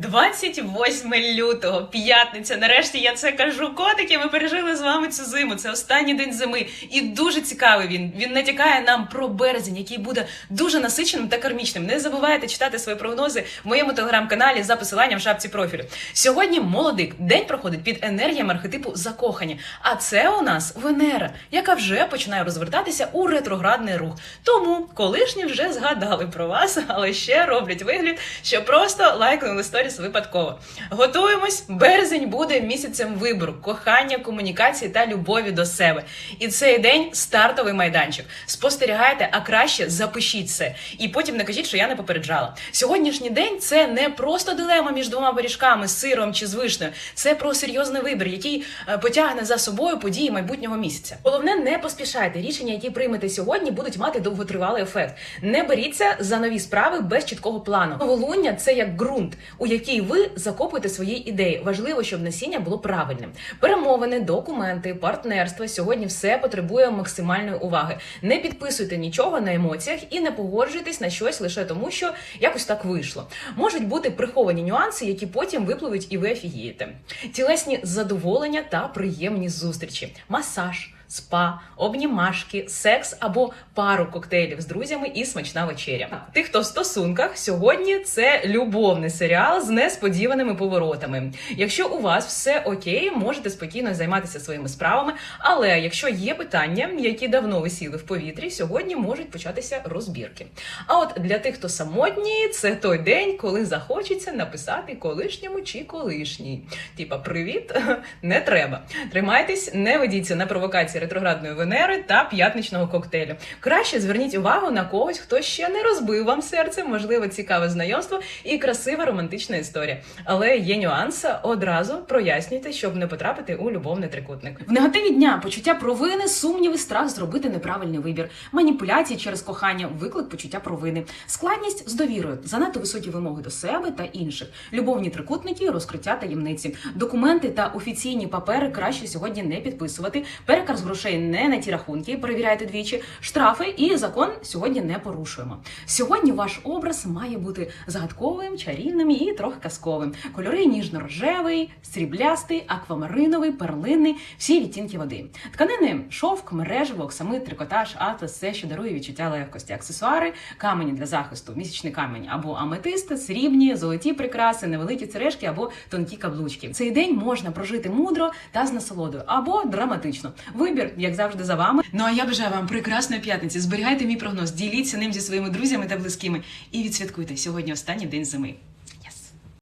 28 лютого, п'ятниця. Нарешті я це кажу. Котики, ми пережили з вами цю зиму. Це останній день зими. І дуже цікавий він. Він натякає нам про березень, який буде дуже насиченим та кармічним. Не забувайте читати свої прогнози в моєму телеграм-каналі за посиланням в шапці профілю. Сьогодні молодик. День проходить під енергіями архетипу закохані. А це у нас Венера, яка вже починає розвертатися у ретроградний рух. Тому колишні вже згадали про вас, але ще роблять вигляд, що просто лайкнули сторіс випадково. Готуємось. Березень буде місяцем вибору, кохання, комунікації та любові до себе. І цей день стартовий майданчик. Спостерігайте, а краще запишіть це. І потім не кажіть, що я не попереджала. Сьогоднішній день це не просто дилема між двома пиріжками, сиром чи з вишнею. Це про серйозний вибір, який е, потягне за собою події майбутнього місяця. Головне, не поспішайте. Рішення, які приймете сьогодні, будуть мати довготривалий ефект. Не беріться за нові справи без чіткого плану. Новолуння це як ґрунт, у який ви закопуєте свої ідеї. Важливо, щоб насіння було правильним. Перемовини, документи, партнерство сьогодні все потребує максимальної уваги. Не підписуйте нічого на емоціях і не погоджуйтесь на щось лише тому, що якось так вийшло. Можуть бути приховані нюанси, які потім випливуть, і ви офігієте. Тілесні задоволення та приємні зустрічі, масаж. Спа, обнімашки, секс або пару коктейлів з друзями і смачна вечеря. Тих, хто в стосунках, сьогодні це любовний серіал з несподіваними поворотами. Якщо у вас все окей, можете спокійно займатися своїми справами. Але якщо є питання, які давно висіли в повітрі, сьогодні можуть початися розбірки. А от для тих, хто самотній, це той день, коли захочеться написати колишньому чи колишній. Типа, привіт, не треба. Тримайтесь, не ведіться на провокації ретроградної Венери та п'ятничного коктейлю. Краще зверніть увагу на когось, хто ще не розбив вам серце, можливо, цікаве знайомство і красива романтична історія. Але є нюанси, одразу прояснюйте, щоб не потрапити у любовний трикутник. В негативі дня почуття провини, сумніви, страх зробити неправильний вибір, маніпуляції через кохання, виклик почуття провини, складність з довірою, занадто високі вимоги до себе та інших, любовні трикутники, розкриття таємниці, документи та офіційні папери краще сьогодні не підписувати. Переказ грошей не на ті рахунки, перевіряйте двічі, штрафи і закон сьогодні не порушуємо. Сьогодні ваш образ має бути загадковим, чарівним і трохи казковим. Кольори ніжно-рожевий, сріблястий, аквамариновий, перлинний, всі відтінки води. Тканини шовк, мережево, оксамит, трикотаж, атлас, все, що дарує відчуття легкості, аксесуари, камені для захисту, місячний камінь або аметисти, срібні, золоті прикраси, невеликі церешки або тонкі каблучки. Цей день можна прожити мудро та з насолодою або драматично. Вибір, як завжди, за вами. Ну а я бажаю вам прекрасної п'ятниці. Зберігайте мій прогноз, діліться ним зі своїми друзями та близькими і відсвяткуйте сьогодні останній день зими.